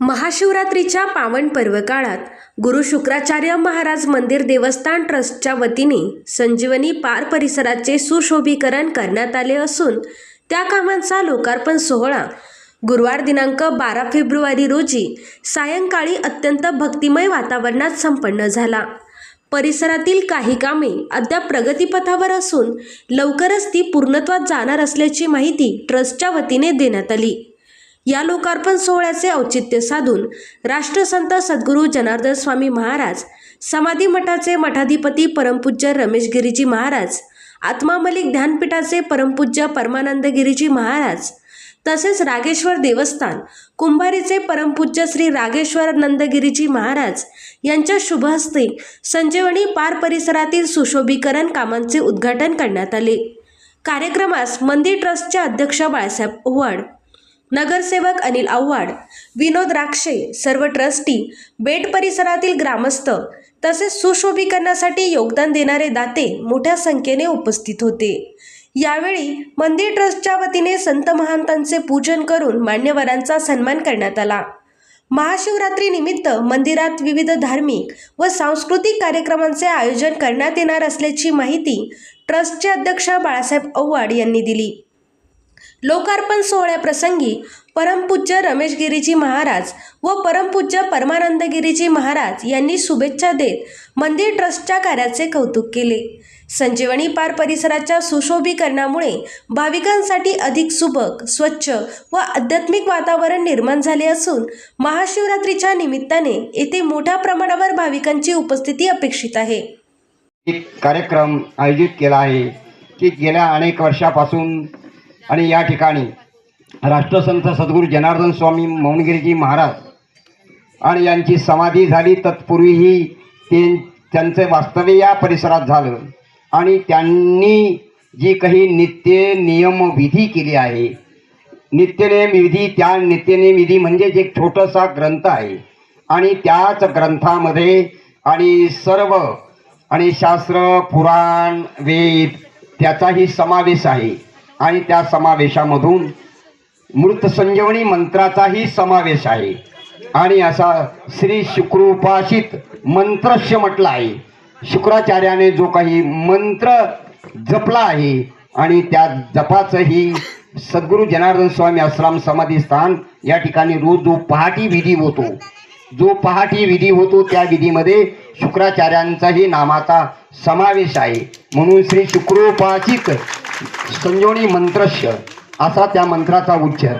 महाशिवरात्रीच्या पावन पर्व काळात गुरु शुक्राचार्य महाराज मंदिर देवस्थान ट्रस्टच्या वतीने संजीवनी पार परिसराचे सुशोभीकरण करण्यात आले असून त्या कामांचा लोकार्पण सोहळा गुरुवार दिनांक बारा फेब्रुवारी रोजी सायंकाळी अत्यंत भक्तिमय वातावरणात संपन्न झाला. परिसरातील काही कामे अद्याप प्रगतीपथावर असून लवकरच ती पूर्णत्वात जाणार असल्याची माहिती ट्रस्टच्या वतीने देण्यात आली. या लोकार्पण सोहळ्याचे औचित्य साधून राष्ट्रसंत सद्गुरू जनार्दन स्वामी महाराज समाधी मठाचे मठाधिपती परमपूज्य रमेश गिरीजी महाराज आत्मा मलिक ध्यानपीठाचे परमपूज्य परमानंद गिरीजी महाराज तसेच रागेश्वर देवस्थान कुंभारीचे परमपूज्य श्री रागेश्वर नंदगिरीजी महाराज यांच्या शुभहस्ते संजीवनी पार परिसरातील सुशोभीकरण कामांचे उद्घाटन करण्यात आले. कार्यक्रमास मंदिर ट्रस्टचे अध्यक्ष बाळासाहेब वड नगरसेवक अनिल आव्हाड विनोद राक्षे सर्व ट्रस्टी बेट परिसरातील ग्रामस्थ तसेच सुशोभीकरणासाठी योगदान देणारे दाते मोठ्या संख्येने उपस्थित होते. यावेळी मंदिर ट्रस्टच्या वतीने संत महंतांचे पूजन करून मान्यवरांचा सन्मान करण्यात आला. महाशिवरात्रीनिमित्त मंदिरात विविध धार्मिक व सांस्कृतिक कार्यक्रमांचे आयोजन करण्यात येणार असल्याची माहिती ट्रस्टचे अध्यक्ष बाळासाहेब आव्हाड यांनी दिली. लोकार्पण सोहळ्याप्रसंगी परमपूज्य रमेशगिरीजी महाराज व परमपूज्य परमानंदगिरीजी महाराज यांनी शुभेच्छा देत मंदिर ट्रस्टच्या कार्याचे कौतुक केले. संजीवनी पार परिसराच्या सुशोभीकरणामुळे भाविकांसाठी अधिक सुबक स्वच्छ व आध्यात्मिक वातावरण निर्माण झाले असून महाशिवरात्रीच्या निमित्ताने येथे मोठ्या प्रमाणावर भाविकांची उपस्थिती अपेक्षित आहे. एक कार्यक्रम आयोजित केला आहे की गेल्या अनेक वर्षापासून आणि या ठिकाणी राष्ट्रसंत सद्गुरू जनार्दन स्वामी मौनगिरीजी महाराज आणि यांची समाधी झाली. तत्पूर्वीही ते त्यांचे वास्तव्य या परिसरात झालं. आणि त्यांनी जी काही नित्य नियम विधी केली आहे नित्यनेम विधी त्या नित्यनेम विधी म्हणजेच एक छोटासा ग्रंथ आहे. आणि त्याच ग्रंथामध्ये आणि सर्व आणि शास्त्र पुराण वेद त्याचाही समावेश आहे. आणि त्या समावेशामधून मृत संजीवनी मंत्राचाही समावेश आहे. आणि असा श्री शुक्रोपासित मंत्रस्य म्हटलं आहे. शुक्राचार्याने जो काही मंत्र जपला आहे आणि त्या जपाचंही सद्गुरू जनार्दन स्वामी आश्रम समाधी स्थान या ठिकाणी रोज जो पहाटी विधी होतो जो पहाटी विधी होतो त्या विधीमध्ये शुक्राचार्यांचाही नामाचा समावेश आहे. म्हणून श्री शुक्रोपासित संजीवनी मंत्रस्य असा त्या मंत्राचा उच्चार.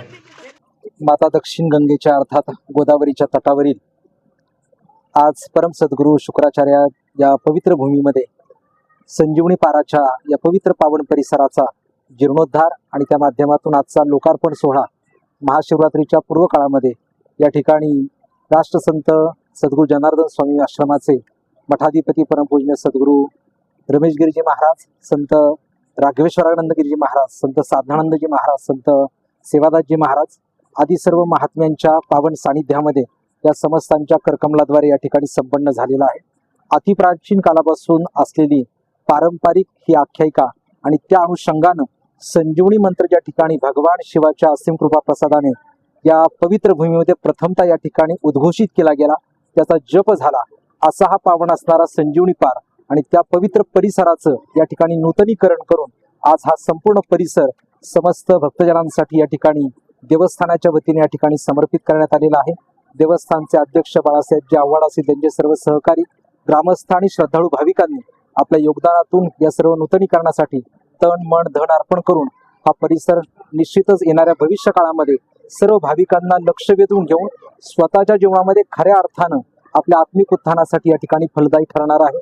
माता दक्षिण गंगेच्या अर्थात गोदावरीच्या तटावरील आज परम सद्गुरू शुक्राचार्य या पवित्र भूमीमध्ये संजीवनी पाराच्या या पवित्र पावन परिसराचा जीर्णोद्धार आणि त्या माध्यमातून आजचा लोकार्पण सोहळा महाशिवरात्रीच्या पूर्व काळामध्ये या ठिकाणी राष्ट्रसंत सद्गुरू जनार्दन स्वामी आश्रमाचे मठाधिपती परमपूजनीय सद्गुरू रमेशगिरीजी महाराज संत राघवेश्वरानंदगिरीजी महाराज संत साधनानंदजी महाराज संत सेवादासजी महाराज आदी सर्व महात्म्यांच्या पावन सानिध्यामध्ये या समस्तांच्या करकमलाद्वारे या ठिकाणी संपन्न झालेला आहे. अतिप्राचीन कालापासून असलेली पारंपरिक ही आख्यायिका आणि त्या अनुषंगानं संजीवनी मंत्र ज्या ठिकाणी भगवान शिवाच्या असीम कृपा प्रसादाने या पवित्र भूमीमध्ये प्रथमता या ठिकाणी उद्घोषित केला गेला त्याचा जप झाला असा हा पावन असणारा संजीवनी पार आणि त्या पवित्र परिसराचं या ठिकाणी नूतनीकरण करून आज हा संपूर्ण परिसर समस्त भक्तजनांसाठी या ठिकाणी देवस्थानाच्या वतीने या ठिकाणी समर्पित करण्यात आलेला आहे. देवस्थानचे अध्यक्ष बाळासाहेब जे आव्हाड असतील त्यांचे सर्व सहकारी ग्रामस्थ आणि श्रद्धाळू भाविकांनी आपल्या योगदानातून या सर्व नूतनीकरणासाठी तण मन धन अर्पण करून हा परिसर निश्चितच येणाऱ्या भविष्य काळामध्ये सर्व भाविकांना लक्ष वेधून घेऊन स्वतःच्या जीवनामध्ये खऱ्या अर्थानं आपल्या आत्मिक उत्थानासाठी या ठिकाणी फलदायी ठरणार आहे.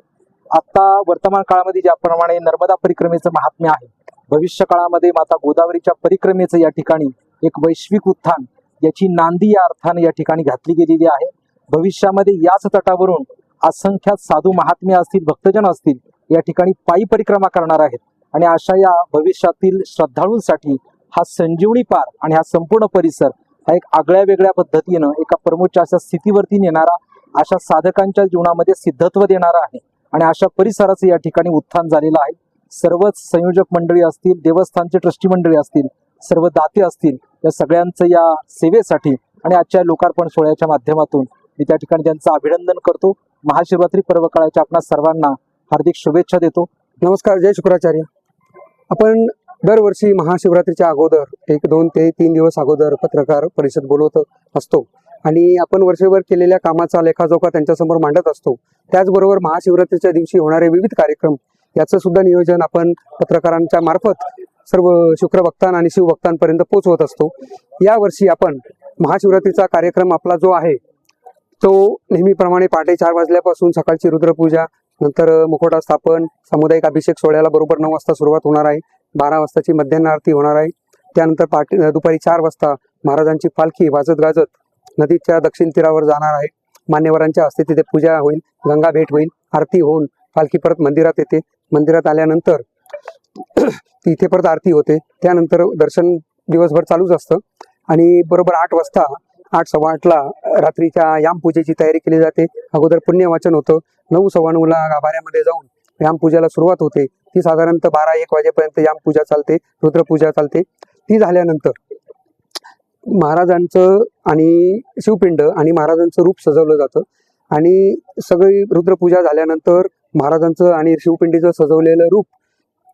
आता वर्तमान काळामध्ये ज्याप्रमाणे नर्मदा परिक्रमेचं महात्म्य आहे भविष्य काळामध्ये माता गोदावरीच्या परिक्रमेचं या ठिकाणी एक वैश्विक उत्थान याची नांदी या अर्थाने या ठिकाणी घातली गेलेली आहे. भविष्यामध्ये याच तटावरून असंख्यात साधू महात्मे असतील भक्तजन असतील या ठिकाणी पायी परिक्रमा करणार आहेत. आणि अशा या भविष्यातील श्रद्धाळूंसाठी हा संजीवनी पार आणि हा संपूर्ण परिसर हा एक आगळ्या वेगळ्या पद्धतीनं एका परमोच्च अशा स्थितीवरती नेणारा अशा साधकांच्या जीवनामध्ये सिद्धत्व देणारा आहे. आणि अशा परिसराचं या ठिकाणी उत्थान झालेलं आहे. सर्वच संयोजक मंडळी असतील देवस्थानचे ट्रस्टी मंडळी असतील सर्व दाते असतील या सगळ्यांचं या सेवेसाठी आणि आजच्या लोकार्पण सोहळ्याच्या माध्यमातून मी त्या ठिकाणी त्यांचं अभिनंदन करतो. महाशिवरात्री पर्व काळाच्या आपणा सर्वांना हार्दिक शुभेच्छा देतो. नमस्कार जय शुक्राचार्य. आपण दरवर्षी महाशिवरात्रीच्या अगोदर एक दोन ते तीन दिवस अगोदर पत्रकार परिषद बोलवत असतो. आणि आपण वर्षभर केलेल्या कामाचा लेखाजोखा त्यांच्यासमोर मांडत असतो. त्याचबरोबर महाशिवरात्रीच्या दिवशी होणारे विविध कार्यक्रम याचं सुद्धा नियोजन आपण पत्रकारांच्या मार्फत सर्व शुक्रभक्तां आणि शिवभक्तांपर्यंत पोहोचवत असतो. यावर्षी आपण महाशिवरात्रीचा कार्यक्रम आपला जो आहे तो नेहमीप्रमाणे पहाटे चार वाजल्यापासून सकाळची रुद्रपूजा नंतर मुखोटा स्थापन सामुदायिक अभिषेक सोहळ्याला बरोबर नऊ वाजता सुरुवात होणार आहे बारा वाजताची मध्यान्ह आरती होणार आहे. त्यानंतर पाटी दुपारी चार वाजता महाराजांची पालखी वाजत गाजत नदीच्या दक्षिण तीरावर जाणार आहे. मान्यवरांच्या हस्ते तिथे पूजा होईल गंगा भेट होईल आरती होऊन पालखी परत मंदिरात येते. मंदिरात आल्यानंतर तिथे परत आरती होते. त्यानंतर दर्शन दिवसभर चालूच असतं. आणि बरोबर आठ वाजता आठ सव्वा आठला रात्रीच्या याम पूजेची तयारी केली जाते. अगोदर पुण्यवाचन होतं. नऊ सव्वा नऊला गाभाऱ्यामध्ये जाऊन यामपूजेला सुरुवात होते. ती साधारणतः बारा एक वाजेपर्यंत यामपूजा चालते रुद्रपूजा चालते. ती झाल्यानंतर महाराजांचं आणि शिवपिंड आणि महाराजांचं रूप सजवलं जातं. आणि सगळी रुद्रपूजा झाल्यानंतर महाराजांचं आणि शिवपिंडीचं सजवलेलं रूप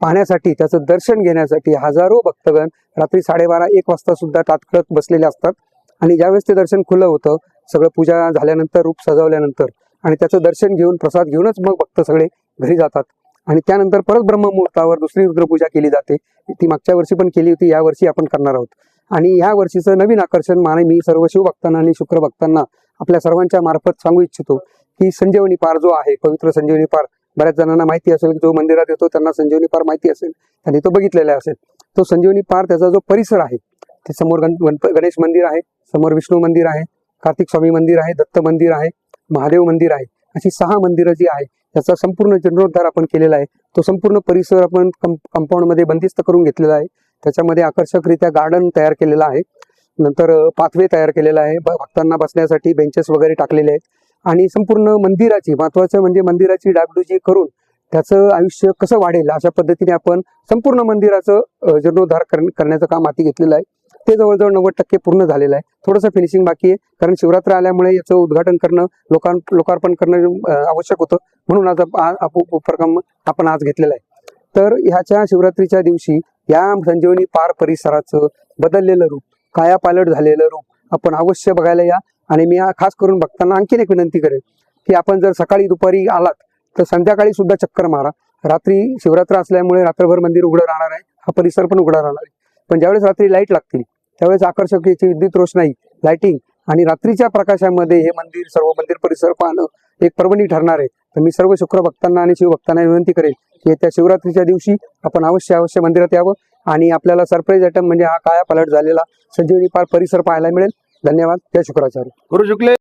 पाहण्यासाठी त्याचं दर्शन घेण्यासाठी हजारो भक्तगण रात्री साडेबारा एक वाजता सुद्धा तात्कळत बसलेले असतात. आणि ज्यावेळेस ते दर्शन खुलं होतं सगळं पूजा झाल्यानंतर रूप सजवल्यानंतर आणि त्याचं दर्शन घेऊन प्रसाद घेऊनच मग भक्त सगळे घरी जातात. आणि त्यानंतर परत ब्रह्ममुहूर्तावर दुसरी रुद्रपूजा केली जाते. ती मागच्या वर्षी पण केली होती यावर्षी आपण करणार आहोत. आणि ह्या वर्षीचं नवीन आकर्षण माने मी सर्व शिवभक्तांना आणि शुक्रभक्तांना आपल्या सर्वांच्या मार्फत सांगू इच्छितो की संजीवनी पार जो आहे पवित्र संजीवनी पार बऱ्याच जणांना माहिती असेल जो मंदिरात येतो त्यांना संजीवनी पार माहिती असेल त्यांनी तो बघितलेला असेल. तो संजीवनी पार त्याचा जो परिसर आहे ते समोर गण गणप गणेश मंदिर आहे समोर विष्णू मंदिर आहे कार्तिक स्वामी मंदिर आहे दत्त मंदिर आहे महादेव मंदिर आहे अशी सहा मंदिरं जी आहे त्याचा संपूर्ण जीर्णोद्धार आपण केलेला आहे. तो संपूर्ण परिसर आपण कं कंपाऊंडमध्ये बंदिस्त करून घेतलेला आहे. त्याच्यामध्ये आकर्षकरित्या गार्डन तयार केलेलं आहे. नंतर पाथवे तयार केलेला आहे. भ- भक्तांना बसण्यासाठी बेंचेस वगैरे टाकलेले आहेत. आणि संपूर्ण मंदिराची महत्वाचं म्हणजे मंदिराची डागडुजी करून त्याचं आयुष्य कसं वाढेल अशा पद्धतीने आपण संपूर्ण मंदिराचं जीर्णोद्धार करण्याचं काम हाती घेतलेलं आहे. ते जवळजवळ नव्वद टक्के पूर्ण झालेलं आहे. थोडंसं फिनिशिंग बाकी आहे. कारण शिवरात्र आल्यामुळे याचं उद्घाटन करणं लोकां लोकार्पण करणं आवश्यक होतं. म्हणून आज उपक्रम आपण आज घेतलेला आहे. तर ह्याच्या शिवरात्रीच्या दिवशी या संजीवनी पार परिसराचं बदललेलं रूप कायापालट झालेलं रूप आपण अवश्य बघायला या. आणि मी हा खास करून बघताना आणखीन एक विनंती करेन की आपण जर सकाळी दुपारी आलात तर संध्याकाळी सुद्धा चक्कर मारा. रात्री शिवरात्र असल्यामुळे रात्रभर मंदिर उघडं राहणार आहे हा परिसर पण उघडा राहणार आहे. पण ज्यावेळेस रात्री लाइट लागतील त्यावेळेस आकर्षक याची विद्युत रोषणाई लाईटिंग आणि रात्रीच्या प्रकाशामध्ये हे मंदिर सर्व मंदिर परिसर पाहणं एक पर्वणी ठरणार आहे. तर मी सर्व शुक्र भक्तांना आणि शिवभक्तांना विनंती करेन की येत्या शिवरात्रीच्या दिवशी आपण अवश्य अवश्य मंदिरात यावं आणि आपल्याला सरप्राईज आयटम म्हणजे हा काया पलट झालेला संजीवनी पार परिसर पाहायला मिळेल. धन्यवाद. त्या शुक्राचार्य. गुरु शुक्ले.